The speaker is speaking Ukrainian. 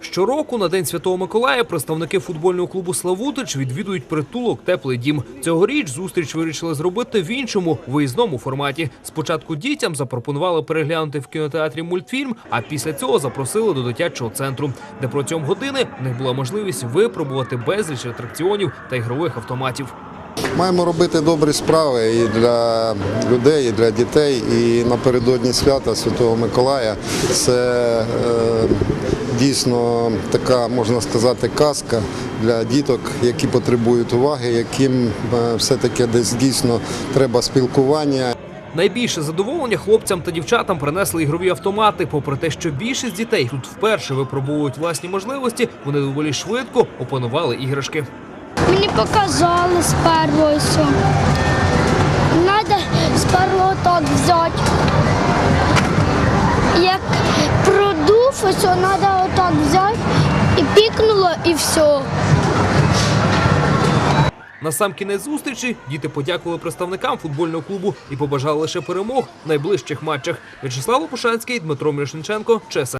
Щороку на День Святого Миколая представники футбольного клубу Славутич відвідують притулок Теплий дім. Цьогоріч зустріч вирішили зробити в іншому виїзному форматі. Спочатку дітям запропонували переглянути в кінотеатрі мультфільм, а після цього запросили до дитячого центру, де протягом години в них була можливість випробувати безліч атракціонів та ігрових автоматів. Маємо робити добрі справи і для людей, і для дітей. І напередодні свята Святого Миколая це е, дійсно така, можна сказати, казка для діток, які потребують уваги, яким е, все-таки десь дійсно треба спілкування. Найбільше задоволення хлопцям та дівчатам принесли ігрові автомати. Попри те, що більшість дітей тут вперше випробовують власні можливості, вони доволі швидко опанували іграшки. Мені показали сперва так взяти. Як продув, ось треба отак взяти і пікнуло, і все. На сам кінець зустрічі діти подякували представникам футбольного клубу і побажали лише перемог в найближчих матчах. В'ячеслав Лопушанський, Дмитро Мірошниченко, Чеса.